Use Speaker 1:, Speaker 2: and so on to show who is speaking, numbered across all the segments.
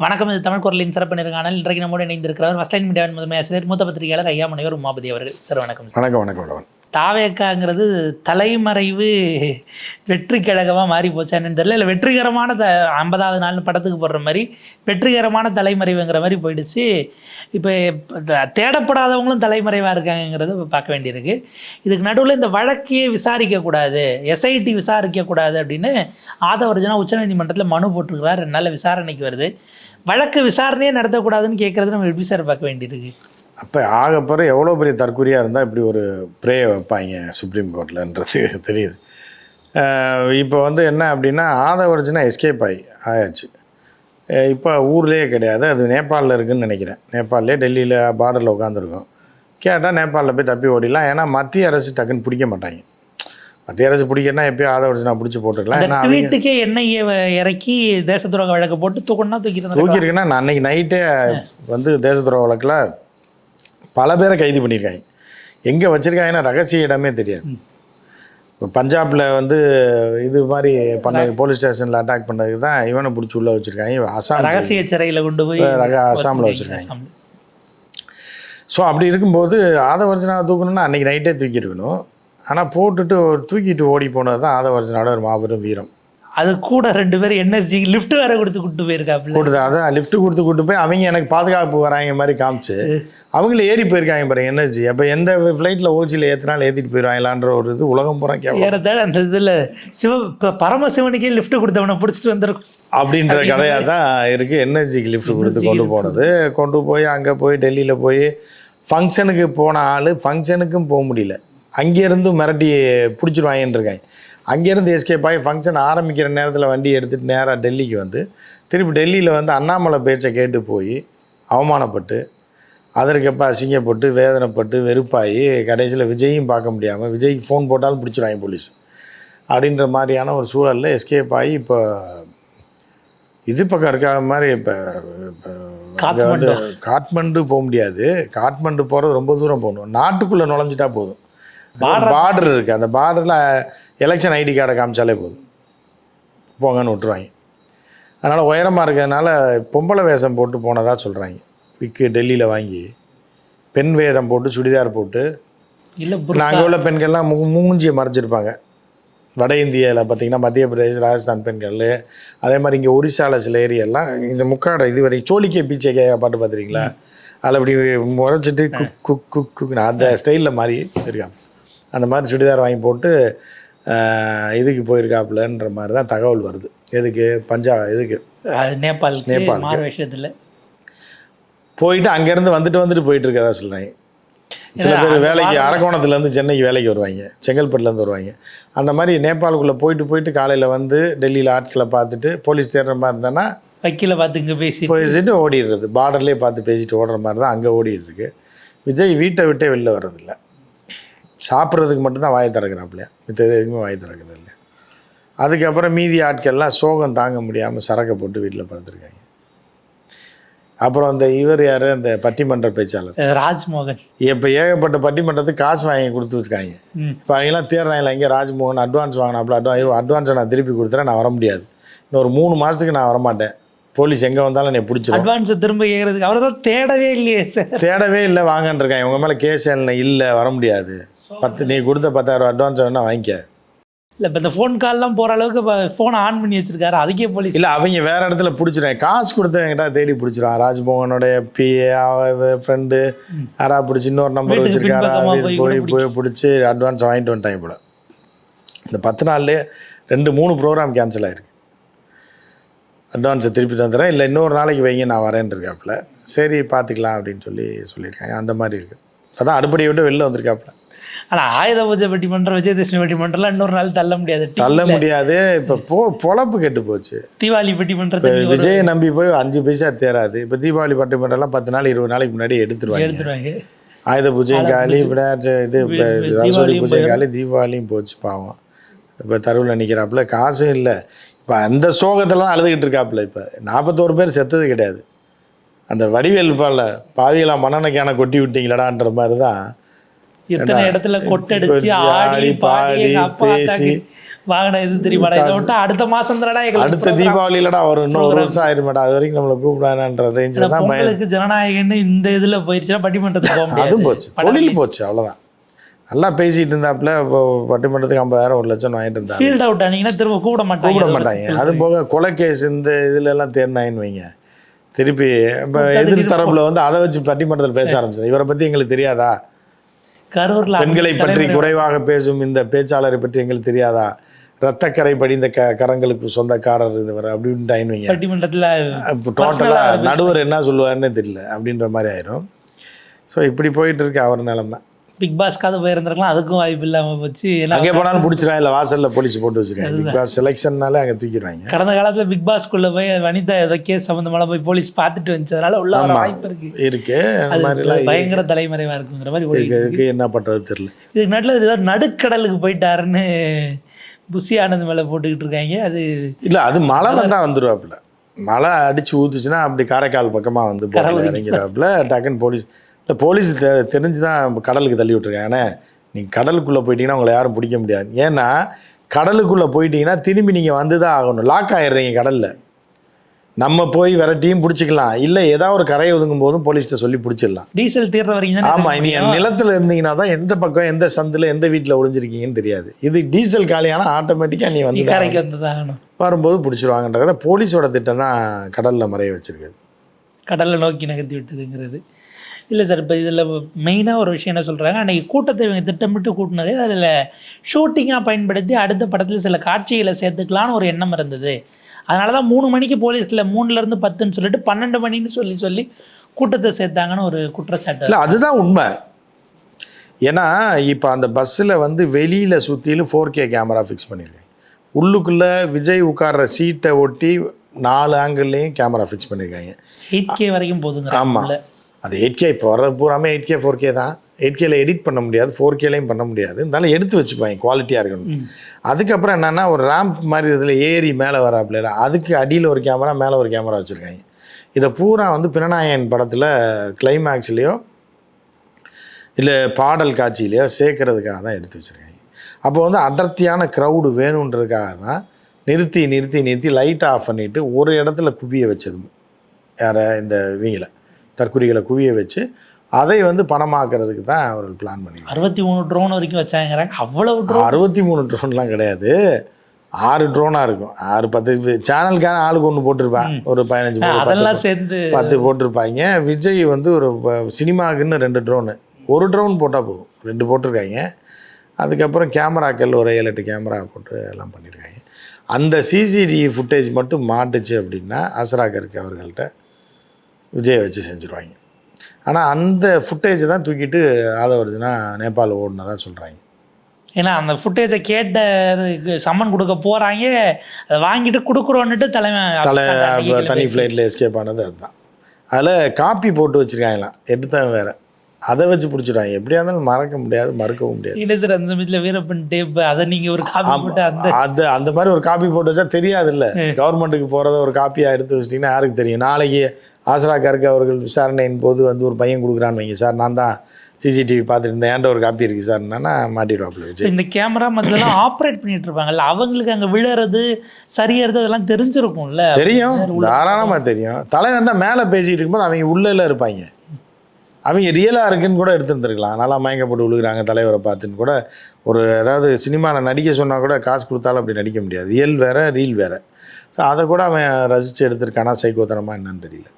Speaker 1: வணக்கம் இது தமிழ் குரலின் சிறப்பு நேர்காணல் இன்றைக்கு நம்மோடு இணைந்திருக்கிறவர் வஸ்லைன் மீடியாவின் முதன்மை ஆசிரியர் மூத்த பத்திரிகையாளர் ஐயா முனைவர் உமாபதி அவர்கள். சார். வணக்கம்
Speaker 2: வணக்கம் வணக்கம்.
Speaker 1: தாவேக்காங்கிறது தலைமறைவு வெற்றி கழகமாக மாறி போச்சான்னு தெரியல. இல்லை வெற்றிகரமான த ஐம்பதாவது நாள் படத்துக்கு போடுற மாதிரி வெற்றிகரமான தலைமறைவுங்கிற மாதிரி போயிடுச்சு. இப்போ தேடப்படாதவங்களும் தலைமறைவாக இருக்காங்கங்கிறத பார்க்க வேண்டியிருக்கு. இதுக்கு நடுவில் இந்த வழக்கையே விசாரிக்கக்கூடாது எஸ்ஐடி விசாரிக்கக்கூடாது அப்படின்னு ஆதவர்ஜனா உச்சநீதிமன்றத்தில் மனு போட்டிருக்கிறார். ரெண்டு நாள் விசாரணைக்கு வருது. வழக்கு விசாரணையே நடத்தக்கூடாதுன்னு கேட்குறது நம்ம எப்படி சார் பார்க்க வேண்டியிருக்கு?
Speaker 2: அப்போ ஆகப்போகிற எவ்வளோ பெரிய தற்கொலையாக இருந்தால் இப்படி ஒரு ப்ரேயை வைப்பாங்க சுப்ரீம் கோர்ட்லன்றது தெரியுது. இப்போ வந்து என்ன அப்படின்னா ஆதவர்ஜனா எஸ்கேப் ஆகி ஆயாச்சு. இப்போ ஊர்லேயே கிடையாது. அது நேபாளில் இருக்குன்னு நினைக்கிறேன். நேபாளிலே டெல்லியில் பார்டரில் உட்காந்துருக்கோம் கேட்டால் நேபாளில் போய் தப்பி ஓடிடலாம். ஏன்னா மத்திய அரசு டக்குன்னு பிடிக்க மாட்டாங்க. மத்திய அரசு பிடிக்கணும்னா எப்பயும் ஆதவர்ஜனா பிடிச்சி போட்டுக்கலாம் ஏன்னா அவங்க
Speaker 1: ட்வீட்டுக்கே எண்ணெயை இறக்கி தேச துரோக வழக்கு போட்டு தூக்கணும்னா தூக்கி
Speaker 2: தூக்கியிருக்குன்னா நான் அன்னைக்கு நைட்டே வந்து தேசத்துறவு வழக்கில் பல பேரை கைது பண்ணியிருக்காங்க. எங்கே வச்சுருக்காங்கன்னா ரகசிய இடமே தெரியாது. இப்போ பஞ்சாபில் வந்து இது மாதிரி பண்ண போலீஸ் ஸ்டேஷனில் அட்டாக் பண்ணதுக்கு தான் இவனை பிடிச்சி உள்ளே வச்சுருக்காங்க. அசாம்
Speaker 1: ரகசிய சிறையில் கொண்டு போய்
Speaker 2: ரக அசாமில் வச்சுருக்காங்க. ஸோ அப்படி இருக்கும்போது ஆதவர்ஜனாவை தூக்கணும்னா அன்றைக்கி நைட்டே தூக்கியிருக்கணும். ஆனால் போட்டுட்டு தூக்கிட்டு ஓடி போனது தான் ஆதவர்ஜனாவோட ஒரு மாபெரும் வீரம்.
Speaker 1: அது கூட ரெண்டு பேரும் என்எஸ்ஜி லிஃப்ட் வேற கொடுத்து கூட்டு போயிருக்காப்புல.
Speaker 2: கொடுத்து அதான் லிஃப்ட் கொடுத்து கூட்டு போய் அவங்க எனக்கு பாதுகாப்பு வராங்க மாதிரி காமிச்சு. அவங்கள ஏறி போயிருக்காங்க பாருங்க எனர்ஜி அப்போ எந்த ஃப்ளைட்டில் ஓச்சியில் ஏற்றினாலும் ஏற்றிட்டு போயிடுவாங்களான்ற ஒரு இது உலகம் பூரா
Speaker 1: ஏறத்தாழ அந்த இதில் சிவ இப்போ பரமசிவனுக்கே லிஃப்ட் கொடுத்தவனை பிடிச்சிட்டு வந்திருக்கும்.
Speaker 2: அப்படின்ற கதையாக தான் இருக்குது எனர்ஜிக்கு லிஃப்ட் கொடுத்து கொண்டு போனது. கொண்டு போய் அங்கே போய் டெல்லியில் போய் ஃபங்க்ஷனுக்கு போன ஆள் ஃபங்க்ஷனுக்கும் போக முடியல. அங்கேருந்து மிரட்டி பிடிச்சிருவாங்கன்னு இருக்காங்க அங்கேருந்து எஸ்கேப் ஆகி ஃபங்க்ஷன் ஆரம்பிக்கிற நேரத்தில் வண்டி எடுத்துகிட்டு நேராக டெல்லிக்கு வந்து திருப்பி டெல்லியில் வந்து அண்ணாமலை பேச்சை கேட்டு போய் அவமானப்பட்டு அதற்கப்ப அசிங்கப்பட்டு வேதனைப்பட்டு வெறுப்பாகி கடைசியில் விஜயும் பார்க்க முடியாமல் விஜய்க்கு ஃபோன் போட்டாலும் பிடிச்சிருவாங்க போலீஸ் அப்படின்ற மாதிரியான ஒரு சூழலில் எஸ்கேப் ஆகி இப்போ இது பக்கம் இருக்க மாதிரி இப்போ வந்து. காட்மண்டு போக முடியாது. காட்மண்டு போகிறது ரொம்ப தூரம் போகணும். நாட்டுக்குள்ளே நுழைஞ்சிட்டா போதும். பார்டர் இருக்குது அந்த பார்டரில் எலெக்ஷன் ஐடி கார்டை காமிச்சாலே போதும். போங்கன்னு விட்டுருவாங்க. அதனால் உயரமாக இருக்கிறதுனால பொம்பளை வேஷம் போட்டு போனதாக சொல்கிறாங்க விக்கு டெல்லியில் வாங்கி பெண் வேடம் போட்டு சுடிதார் போட்டு.
Speaker 1: இல்லை
Speaker 2: நாங்கள் உள்ள பெண்கள்லாம் மூ மூஞ்சியை மறைச்சிருப்பாங்க. வட இந்தியாவில் பார்த்தீங்கன்னா மத்திய பிரதேஷ் ராஜஸ்தான் பெண்கள். அதே மாதிரி இங்கே ஒரிசாவில் சில ஏரியாலாம் இந்த முக்காடை இதுவரை சோழிக்கே பீச்சை பாட்டு பார்த்துருக்கீங்களா அதில் அப்படி முறைச்சிட்டு குக் குக் குக் குக் அந்த ஸ்டைலில் மாதிரி இருக்காங்க. அந்த மாதிரி சுடிதார் வாங்கி போட்டு இதுக்கு போயிருக்காப்புலன்ற மாதிரி தான் தகவல் வருது. எதுக்கு? பஞ்சா
Speaker 1: நேபாளுக்கு
Speaker 2: நேபாளுக்கு.
Speaker 1: மாறு விஷயத்தில்.
Speaker 2: போயிட்டு அங்கேருந்து வந்துட்டு வந்துட்டு போயிட்டு இருக்கதா சொல்கிறாங்க சில பேர் வேலைக்கு அரக்கோணத்துலேருந்து சென்னைக்கு வேலைக்கு வருவாங்க. செங்கல்பட்டுலேருந்து வருவாங்க. அந்த மாதிரி நேபாளுக்குள்ளே போயிட்டு போயிட்டு காலையில் வந்து டெல்லியில் ஆட்களை பார்த்துட்டு போலீஸ் தேடுற மாதிரி இருந்தானா
Speaker 1: வக்கீல பார்த்து இங்கே பேசி
Speaker 2: பேசிட்டு ஓடிடுறது. பார்டர்லேயே பார்த்து பேசிட்டு ஓடுற மாதிரி தான் அங்கே ஓடிட்டு இருக்கு விஜய் வீட்டை விட்டே வெளில வர்றதில்ல. சாப்பிட்றதுக்கு மட்டும்தான் வாயை திறக்கிறாப்புலையா? மித்த எதுக்குமே வாயை திறக்கிறது இல்லை அதுக்கப்புறம் மீதி ஆட்கள்லாம் சோகம் தாங்க முடியாமல் சரக்கை போட்டு வீட்டில் படுத்துருக்காங்க. அப்புறம் அந்த இவர் யார்? அந்த பட்டிமன்ற பேச்சாளர்.
Speaker 1: ராஜ்மோகன்.
Speaker 2: இப்போ ஏகப்பட்ட பட்டிமன்றத்துக்கு காசு வாங்கி கொடுத்துருக்காங்க.
Speaker 1: ம்.
Speaker 2: இப்போ அவங்களாம் தேடுறாங்களா இங்கே ராஜ்மோகன் அட்வான்ஸ் வாங்கினாப்புல அட்வான்ஸ் அட்வான்ஸை நான் திருப்பி கொடுத்துறேன் நான் வர முடியாது இன்னொரு மூணு மாதத்துக்கு நான் வரமாட்டேன். போலீஸ் எங்கே வந்தாலும் என்னை பிடிச்சிரும்.
Speaker 1: அட்வான்ஸை திரும்ப கேட்கறதுக்கு அவர் தான் தேடவே இல்லையே சார்
Speaker 2: தேடவே இல்லை வாங்கன்னு இருக்காங்க உங்கள் மேலே கேஸ் இல்லை வர முடியாது பத்து நீ கொடுத்த பத்தாயிரம் அட்வான்ஸ் வேணா வாங்கிக்க.
Speaker 1: இல்லை இப்போ இந்த ஃபோன் கால்லாம் போகிற அளவுக்கு இப்போ ஃபோனை ஆன் பண்ணி வச்சிருக்காரு. அதுக்கே போலீஸ்
Speaker 2: இல்லை அவங்க வேற இடத்துல பிடிச்சிருவாங்க காசு கொடுத்தவங்கிட்ட தேடி பிடிச்சிருவான் ராஜ்மோகனுடைய பிஏ ஃப்ரெண்டு யாரா பிடிச்சி இன்னொரு நம்பர் வச்சிருக்காரா
Speaker 1: போய்
Speaker 2: போய் பிடிச்சி அட்வான்ஸ் வாங்கிட்டு வந்துட்டாங்க போல. இந்த பத்து நாள்லேயே ரெண்டு மூணு ப்ரோக்ராம் கேன்சல் ஆயிருக்கு. அட்வான்ஸை திருப்பி தந்துடுறேன் இல்லை இன்னொரு நாளைக்கு வைங்க நான் வரேன் இருக்காப்புல சரி பார்த்துக்கலாம் அப்படின்னு சொல்லி சொல்லியிருக்காங்க. அந்த மாதிரி இருக்குது அதான் அடுப்படியை விட்டு வெளில வந்திருக்காப்புல.
Speaker 1: ஆனால் ஆயுத பூஜை பட்டிமன்றம் விஜயதசமி பட்டிமன்றம்லாம் இன்னொரு நாள் தள்ள முடியாது.
Speaker 2: தள்ள முடியாது. இப்போ போ பொழப்பு கெட்டு போச்சு.
Speaker 1: தீபாவளி பட்டிமன்றத்தை
Speaker 2: விஜயை நம்பி போய் அஞ்சு பைசா தேராது. இப்போ தீபாவளி பட்டிமன்றம்லாம் பத்து நாள் இருபது நாளைக்கு முன்னாடி எடுத்துருவாங்க.
Speaker 1: எடுத்துருவாங்க.
Speaker 2: ஆயுத பூஜையும் காலி இது சரஸ்வதி பூஜையும் காலி தீபாவளியும் போச்சு பாவம். இப்போ தெருவில் நிற்கிறாப்புல காசும் இல்லை. இப்போ அந்த சோகத்தில் தான் அழுதுகிட்டு இருக்காப்புல இப்போ. நாற்பத்தோரு பேர் செத்தது கிடையாது. அந்த வடிவேல் பால பாவிகளா மண்ணெண்ணைக்கான கொட்டி விட்டீங்களடான்ற மாதிரி தான்
Speaker 1: எத்தனை இடத்துல கொட்டடிச்சு ஆடி பாடி
Speaker 2: பேசி.
Speaker 1: வாங்கின இது தெரியுமாடா இதை விட்டா அடுத்த மாசம் தானடா
Speaker 2: அடுத்த. தீபாவளியிலடா வரும். இன்னும் ஒரு வருஷம் ஆயிருமாடா. அது வரைக்கும் நம்மளை கூப்பிடான்ற ரேஞ்சில் தான்
Speaker 1: பொங்கலுக்கு ஜனநாயகன்னு இந்த இதுல போயிருச்சுன்னா பட்டிமன்றத்துக்கு போக முடியாது.
Speaker 2: போச்சு. தொழில் போச்சு அவ்வளோதான் நல்லா பேசிட்டு இருந்தாப்புல இப்போ பட்டிமன்றத்துக்கு ஐம்பதாயிரம் ஒரு லட்சம் வாங்கிட்டு இருந்தாங்க.
Speaker 1: ஃபீல்ட் அவுட் ஆனீங்கன்னா திரும்ப கூப்பிட மாட்டாங்க.
Speaker 2: கூப்பிட மாட்டாங்க. அது போக கொலை கேஸ் இந்த இதுல எல்லாம் தேடினாயின்னு வைங்க. திருப்பி இப்போ எதிர் தரப்புல வந்து அதை வச்சு பட்டிமன்றத்தில் பேச ஆரம்பிச்சு இவரை பத்தி எங்களுக்கு தெரியாதா?
Speaker 1: கரூர்ல
Speaker 2: பெண்களை பற்றி குறைவாக பேசும் இந்த பேச்சாளரை பற்றி எங்களுக்கு தெரியாதா? ரத்தக்கரை படிந்த க கரங்களுக்கு சொந்தக்காரர் இவர் அப்படின்ட்டு
Speaker 1: பட்டிமன்றத்துல
Speaker 2: டோட்டலாக நடுவர் என்ன சொல்லுவாருன்னு தெரியல அப்படின்ற மாதிரி ஆயிரும். ஸோ இப்படி போயிட்டு இருக்கு அவர் நிலைமை.
Speaker 1: பிக் பாஸ்க்காவது போயிருந்திருக்கலாம். அதுக்கும் வாய்ப்பு இல்லாம போச்சு.
Speaker 2: அங்கே போனாலும் பிடிச்சிருவாங்க இல்லை வாசல்ல போலீஸ் போட்டு வச்சிருக்காங்க. பிக் பாஸ் செலெக்ஷன்னாலே அங்கே தூக்கிடுவாங்க.
Speaker 1: கடந்த காலத்துல பிக் பாஸ்க்குள்ள போய் வனிதா ஏதோ கேஸ் சம்பந்தமான போய் போலீஸ் பார்த்துட்டு வந்துச்சதுனால உள்ள. வாய்ப்பு இருக்கு.
Speaker 2: இருக்கு.
Speaker 1: அது
Speaker 2: மாதிரிலாம்
Speaker 1: பயங்கர தலைமறைவா இருக்குங்கிற மாதிரி
Speaker 2: இருக்கு என்ன பண்றது தெரியல.
Speaker 1: இதுக்கு நடுவில் ஏதோ நடுக்கடலுக்கு போயிட்டாருன்னு புஷி ஆனந்த் மேல போட்டுக்கிட்டு இருக்காங்க. அது
Speaker 2: இல்ல அது மழை வந்தா வந்துருவாப்புல. மழை அடிச்சு ஊத்துச்சுன்னா அப்படி காரைக்கால் பக்கமா வந்து இறங்கிறாப்புல டக்குன்னு போலீஸ் இல்லை போலீஸ் தெ தெரிஞ்சு தான் கடலுக்கு தள்ளி விட்டுருக்காங்க. ஏன்னா நீங்கள் கடலுக்குள்ளே போயிட்டீங்கன்னா உங்களை யாரும் பிடிக்க முடியாது. ஏன்னா கடலுக்குள்ளே போயிட்டீங்கன்னா திரும்பி நீங்கள் வந்து தான் ஆகணும். லாக் ஆயிடுறீங்க கடலில். நம்ம போய் விரட்டியும் பிடிச்சிக்கலாம். இல்லை ஏதாவது ஒரு கரையை ஒதுங்கும் போதும் போலீஸ்கிட்ட சொல்லி பிடிச்சிடலாம்.
Speaker 1: டீசல் தீர்ற வரைக்கும் தானே
Speaker 2: ஆமா
Speaker 1: இருக்க
Speaker 2: நீ
Speaker 1: முடியும்.
Speaker 2: நிலத்துல இருந்தீங்கன்னா தான் எந்த பக்கம் எந்த சந்தில் எந்த வீட்டில் ஒளிஞ்சிருக்கீங்கன்னு தெரியாது. இது டீசல் காலியானா ஆட்டோமேட்டிக்காக நீ வந்து
Speaker 1: கரைக்கு வந்ததாகணும்
Speaker 2: வரும்போது பிடிச்சிருவாங்கன்றத போலீஸோட திட்டம் தான் கடலில் மறைய வச்சிருக்குது.
Speaker 1: கடலை நோக்கி நகர்த்தி விட்டதுங்கிறது. இல்லை சார் இப்போ இதில் மெயினாக ஒரு விஷயம் என்ன சொல்கிறாங்க அன்றைக்கி கூட்டத்தை இவங்க திட்டமிட்டு கூட்டினதே அதில் ஷூட்டிங்காக பயன்படுத்தி அடுத்த படத்தில் சில காட்சிகளை சேர்த்துக்கலான்னு ஒரு எண்ணம் இருந்தது. அதனால தான் மூணு மணிக்கு போலீஸில் மூணுலேருந்து பத்துன்னு சொல்லிட்டு பன்னெண்டு மணின்னு சொல்லி சொல்லி கூட்டத்தை சேர்த்தாங்கன்னு ஒரு குற்றச்சாட்டு
Speaker 2: இல்லை அதுதான் உண்மை. ஏன்னா இப்போ அந்த பஸ்ஸில் வந்து வெளியில் சுற்றிலும் ஃபோர் கே கேமரா ஃபிக்ஸ் பண்ணியிருக்காங்க உள்ளுக்குள்ளே விஜய் உட்கார்ற சீட்டை ஒட்டி நாலு ஆங்கிள்லேயும் கேமரா ஃபிக்ஸ் பண்ணியிருக்காங்க
Speaker 1: எயிட் கே வரைக்கும் போதுங்க
Speaker 2: ஆமாம் அது எயிட் கே இப்போ வர பூராமே எயிட் கே ஃபோர் கே தான். எயிட் கேல எடிட் பண்ண முடியாது ஃபோர் கேலையும் பண்ண முடியாது. இருந்தாலும் எடுத்து வச்சுக்குவாங்க குவாலிட்டியாக இருக்கணும். அதுக்கப்புறம் என்னென்னா ஒரு ரேம்ப் மாதிரி இதில் ஏறி மேலே வராப்புல அதுக்கு அடியில் ஒரு கேமரா மேலே ஒரு கேமரா வச்சுருக்காங்க. இதை பூரா வந்து பினநாயகன் படத்தில் கிளைமேக்ஸ்லேயோ இல்லை பாடல் காட்சியிலையோ சேர்க்கறதுக்காக தான் எடுத்து வச்சுருக்காங்க. அப்போ வந்து அடர்த்தியான க்ரௌடு வேணுன்றதுக்காக தான் நிறுத்தி நிறுத்தி நிறுத்தி லைட் ஆஃப் பண்ணிவிட்டு ஒரு இடத்துல குவிய வச்சது. யாரை? இந்த இவங்கள. தற்குறிகளை குவிய வச்சு அதை வந்து பணமாக்குறதுக்கு தான் அவர்கள் பிளான் பண்ணி
Speaker 1: அறுபத்தி மூணு ட்ரோன் வரைக்கும் வச்சாங்கிறாங்க. அவ்வளவு ட்ரோன்
Speaker 2: அறுபத்தி மூணு ட்ரோன்லாம் கிடையாது. ஆறு ட்ரோனாக இருக்கும். ஆறு பத்து சேனலுக்கான ஆளுக்கு ஒன்று போட்டிருப்பேன் ஒரு பதினஞ்சு
Speaker 1: அதெல்லாம் சேர்ந்து
Speaker 2: பத்து போட்டிருப்பாங்க. விஜய் வந்து ஒரு சினிமாக்குன்னு ரெண்டு ட்ரோனு ஒரு ட்ரோன் போட்டால் போதும். ரெண்டு போட்டிருக்காங்க. அதுக்கப்புறம் கேமராக்கள் ஒரு ஏழு எட்டு கேமரா போட்டு எல்லாம் பண்ணியிருக்காங்க அந்த சிசிடிவி ஃபுட்டேஜ் மட்டும் மாட்டுச்சு அப்படின்னா அசராகருக்கு அவர்கள்ட்ட விஜயை வச்சு செஞ்சுருவாங்க. ஆனால் அந்த ஃபுட்டேஜை தான் தூக்கிட்டு ஆதவர்ஜுனா நேபாள் ஓடுனதா சொல்கிறாங்க
Speaker 1: ஏன்னா அந்த ஃபுட்டேஜை கேட்ட சம்மன் கொடுக்க போகிறாங்க அதை வாங்கிட்டு கொடுக்குறோன்னுட்டு தலைமை
Speaker 2: தலை தனி. ஃப்ளைட்டில் எஸ்கேப் ஆனது அதுதான். அதில் காப்பி போட்டு வச்சுருக்காங்களாம். எடுத்தவன் வேறு. அதை வச்சு பிடிச்சிடுவாங்க. எப்படியா இருந்தாலும் மறக்க முடியாது மறுக்கவும் முடியாது.
Speaker 1: இல்லை சார் அந்த சமயத்தில் வீரப்பன் டேப் அதை நீங்கள் ஒரு காப்பி போட்டு அந்த
Speaker 2: அது அந்த மாதிரி ஒரு காப்பி போட்டு வச்சா தெரியாது இல்ல கவர்மெண்ட்டுக்கு போகிறத ஒரு காப்பியாக எடுத்து வச்சிட்டிங்கன்னா யாருக்கு தெரியும்? நாளைக்கு ஆசரா கருக்கு அவர்கள் விசாரணையின் போது வந்து ஒரு பையன் கொடுக்குறான்னு வைங்க சார். நான் தான் சிசிடிவி பார்த்துட்டு இருந்தேன் ஏன்ட ஒரு காப்பி இருக்குது சார்னா மாட்டிடுவாப்புல வச்சு.
Speaker 1: இந்த கேமரா மற்றெல்லாம் ஆப்ரேட் பண்ணிட்டு இருப்பாங்கல்ல அவங்களுக்கு அங்கே விழுறது சரியறது அதெல்லாம் தெரிஞ்சிருக்கும்ல.
Speaker 2: தெரியும். தாராளமாக தெரியும். தலைவன் தான் மேலே பேசிகிட்டு இருக்கும்போது அவங்க உள்ளே இருப்பாங்க. அவங்க ரியலாக இருக்குன்னு கூட எடுத்துருந்துருக்கலாம். நல்லா மயக்கப்பட்டு விழுகிறாங்க தலைவரை பார்த்துன்னு கூட. ஒரு அதாவது சினிமாவில் நடிக்க சொன்னால் கூட காசு கொடுத்தாலும் அப்படி நடிக்க முடியாது. ரியல் வேறு ரீல் வேறு. ஸோ அதை கூட அவன் ரசித்து எடுத்திருக்கானா சைக்கோத்தனமாக என்னன்னு தெரியல.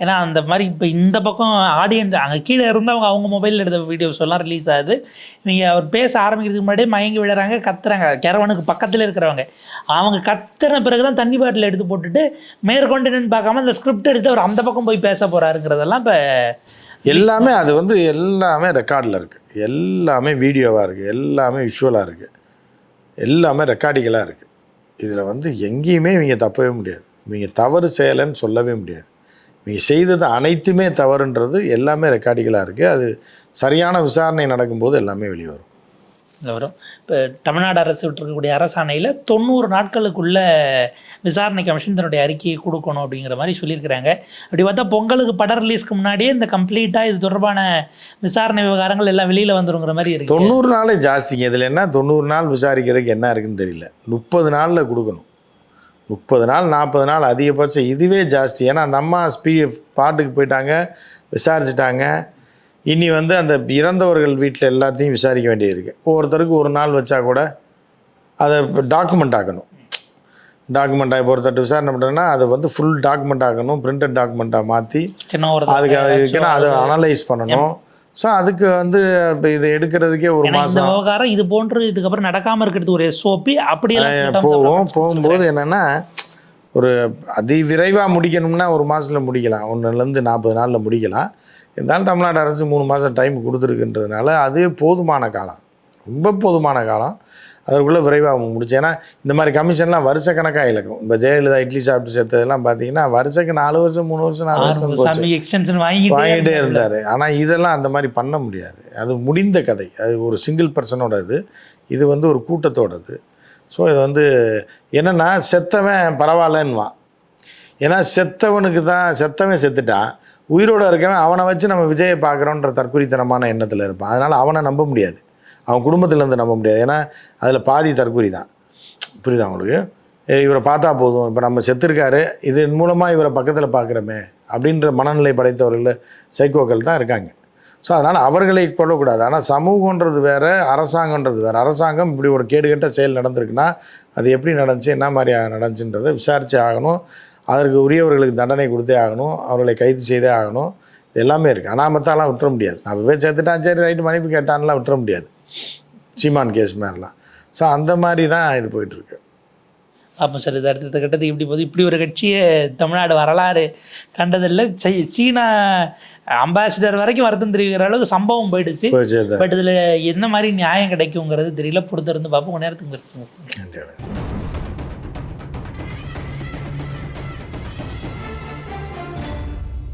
Speaker 1: ஏன்னா அந்த மாதிரி இப்போ இந்த பக்கம் ஆடியன்ஸ் அங்கே கீழே இருந்தவங்க அவங்க மொபைலில் எடுத்த வீடியோஸ் எல்லாம் ரிலீஸ் ஆகுது. நீங்கள் அவர் பேச ஆரம்பிக்கிறதுக்கு முன்னாடியே மயங்கி விழுறாங்க கத்துறாங்க. கிரவனுக்கு பக்கத்தில் இருக்கிறவங்க. அவங்க கத்துன பிறகு தான் தண்ணி பாட்டில் எடுத்து போட்டுட்டு மேற்கொண்டு என்னன்னு பார்க்காம அந்த ஸ்கிரிப்ட் எடுத்து அவர் அந்த பக்கம் போய் பேச போகிறாருங்கிறதெல்லாம் இப்போ
Speaker 2: எல்லாமே அது வந்து எல்லாமே ரெக்கார்டில் இருக்குது எல்லாமே வீடியோவாக இருக்குது எல்லாமே விஷுவலாக இருக்குது எல்லாமே ரெக்கார்டிங்களாக இருக்குது இதில் வந்து எங்கேயுமே இவங்க தப்பவே முடியாது. இவங்க தவறு செய்யலைன்னு சொல்லவே முடியாது. இவங்க செய்தது அனைத்துமே தவறுன்றது எல்லாமே ரெக்கார்டிங்களாக இருக்குது அது சரியான விசாரணை நடக்கும்போது எல்லாமே வெளியே வரும்
Speaker 1: வரும். இப்போ தமிழ்நாடு அரசு விட்டுருக்கக்கூடிய அரசாணையில் தொண்ணூறு நாட்களுக்குள்ள விசாரணை கமிஷன் தன்னுடைய அறிக்கையை கொடுக்கணும் அப்படிங்கிற மாதிரி சொல்லியிருக்கிறாங்க. அப்படி பார்த்தா பொங்கலுக்கு படம் ரிலீஸ்க்கு முன்னாடியே இந்த கம்ப்ளீட்டாக இது தொடர்பான விசாரணை விவகாரங்கள் எல்லாம் வெளியில் வந்துருங்கிற மாதிரி இருக்குது
Speaker 2: தொண்ணூறு நாளே ஜாஸ்திங்க. இதில் என்ன? தொண்ணூறு நாள் விசாரிக்கிறதுக்கு என்ன இருக்குன்னு தெரியல. முப்பது நாளில் கொடுக்கணும். முப்பது நாள் நாற்பது நாள் அதிகபட்சம் இதுவே ஜாஸ்தி. ஏன்னா அந்த அம்மா ஸ்பீ பாட்டுக்கு போயிட்டாங்க விசாரிச்சிட்டாங்க. இனி வந்து அந்த இறந்தவர்கள் வீட்டில் எல்லாத்தையும் விசாரிக்க வேண்டியது ஒவ்வொருத்தருக்கு ஒரு நாள் வச்சா கூட அதை டாக்குமெண்ட் ஆக்கணும். டாக்குமெண்ட் இப்போ ஒருத்தர் விசாரணை பண்ணுறேன்னா அதை வந்து ஃபுல் டாக்குமெண்ட் ஆக்கணும் பிரிண்டட் டாக்குமெண்ட்டாக மாற்றி அதுக்கு அது இருக்குன்னா அதை அனலைஸ் பண்ணணும். ஸோ அதுக்கு வந்து இப்போ இதை எடுக்கிறதுக்கே ஒரு மாதம்
Speaker 1: விவகாரம் இது போன்று இதுக்கப்புறம் நடக்காம இருக்கிறது ஒரு எஸ்ஓபி of
Speaker 2: போகும். போகும்போது என்னென்னா ஒரு அதி விரைவாக முடிக்கணும்னா ஒரு மாதத்தில் முடிக்கலாம். ஒன்றுலேருந்து நாற்பது நாளில் முடிக்கலாம். இருந்தாலும் தமிழ்நாடு அரசு மூணு மாதம் டைம் கொடுத்துருக்குன்றதுனால அது போதுமான காலம். ரொம்ப போதுமான காலம். அதற்குள்ளே விரைவாக முடிச்சு. ஏன்னா இந்த மாதிரி கமிஷன்லாம் வருஷக்கணக்காக இழக்கும். இப்போ ஜெயலலிதா இட்லி சாப்பிட்டு செத்ததெல்லாம் பார்த்தீங்கன்னா வருஷக்கு நாலு வருஷம் மூணு வருஷம் நாலு வருஷம்
Speaker 1: எக்ஸ்டென்ஷன் வாங்கிட்டே
Speaker 2: வாங்கிட்டே இருந்தார். ஆனால் இதெல்லாம் அந்த மாதிரி பண்ண முடியாது. அது முடிந்த கதை. அது ஒரு சிங்கிள் பர்சனோட இது. இது வந்து ஒரு கூட்டத்தோடது. ஸோ இது வந்து என்னென்னா செத்தவன் பரவாயில்லன்னுவான். ஏன்னா செத்தவனுக்கு தான் செத்தவன் செத்துட்டான். உயிரோட இருக்கவன் அவனை வச்சு நம்ம விஜயை பார்க்குறோன்ற தற்குறித்தனமான எண்ணத்தில் இருப்பான். அதனால் அவனை நம்ப முடியாது. அவன் குடும்பத்திலேருந்து நம்ப முடியாது. ஏன்னா அதில் பாதி தற்குறி தான். புரியுதா அவங்களுக்கு இவரை பார்த்தா போதும். இப்போ நம்ம செத்துருக்காரு இதன் மூலமாக இவரை பக்கத்தில் பார்க்குறோமே அப்படின்ற மனநிலை படைத்தவர்கள் சைக்கோக்கள் தான் இருக்காங்க. ஸோ அதனால் அவர்களை கொள்ளக்கூடாது ஆனால் சமூகன்றது வேறு அரசாங்கன்றது வேறு. அரசாங்கம் இப்படி ஒரு கேடுகட்ட செயல் நடந்திருக்குன்னா அது எப்படி நடந்துச்சு என்ன மாதிரி நடந்துச்சுன்றதை விசாரித்து ஆகணும். அதற்கு உரியவர்களுக்கு தண்டனை கொடுத்தே ஆகணும் அவர்களை கைது செய்தே ஆகணும். இது எல்லாமே இருக்குது அனாமத்தாலாம் விட்டுற முடியாது. நான் போய் சேர்த்துட்டான் சரி ரைட்டு மன்னிப்பு கேட்டான்லாம் விட்டுற முடியாது. சீமான் கேஸ் மாதிரிலாம் ஸோ அந்த மாதிரி தான் இது போயிட்டுருக்கு.
Speaker 1: அப்போ சார் இது அடுத்த கட்டத்துக்கு இப்படி போகுது இப்படி ஒரு கட்சியை தமிழ்நாடு வரலாறு கண்டதில்லை. சீ- சீனா அம்பாசிடர் வரைக்கும் வருத்தம் தெரிவிக்கிற அளவுக்கு சம்பவம் போயிடுச்சு. பட் இதில் என்ன மாதிரி நியாயம் கிடைக்குங்கிறது தெரியல. பொறுத்திருந்து பார்ப்போம். நேரத்துக்கு
Speaker 2: நன்றி